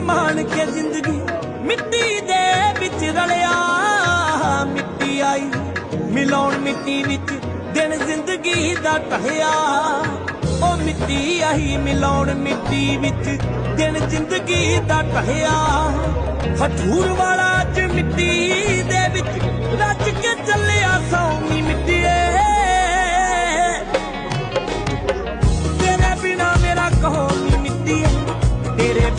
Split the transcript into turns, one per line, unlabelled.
ਮਾਣ ਕੇ ਜ਼ਿੰਦਗੀ ਮਿੱਟੀ ਦੇ ਵਿੱਚ ਰਲਿਆ। ਮਿੱਟੀ ਆਈ, ਮਿਲਾਉਣ ਮਿੱਟੀ ਵਿੱਚ ਦਿਨ ਜ਼ਿੰਦਗੀ ਦਾ ਟਹਿਆ ਉਹ ਮਿੱਟੀ ਆਈ, ਮਿਲਾਉਣ ਮਿੱਟੀ ਵਿੱਚ ਦਿਨ ਜ਼ਿੰਦਗੀ ਦਾ ਟਹਿਆ ਹਠੂਰ ਵਾਲਾ ਅੱਜ ਮਿੱਟੀ ਦੇ ਵਿੱਚ ਰੱਜ ਕੇ ਚੱਲਿਆ ਸੌਣੀ ਮਿੱਟੀਏ। ਤੇਰੇ ਬਿਨਾ ਮੇਰਾ ਕਹੋ ਮਿੱਟੀ ਮਿੱਟੀਏ, ਤੇਰੇ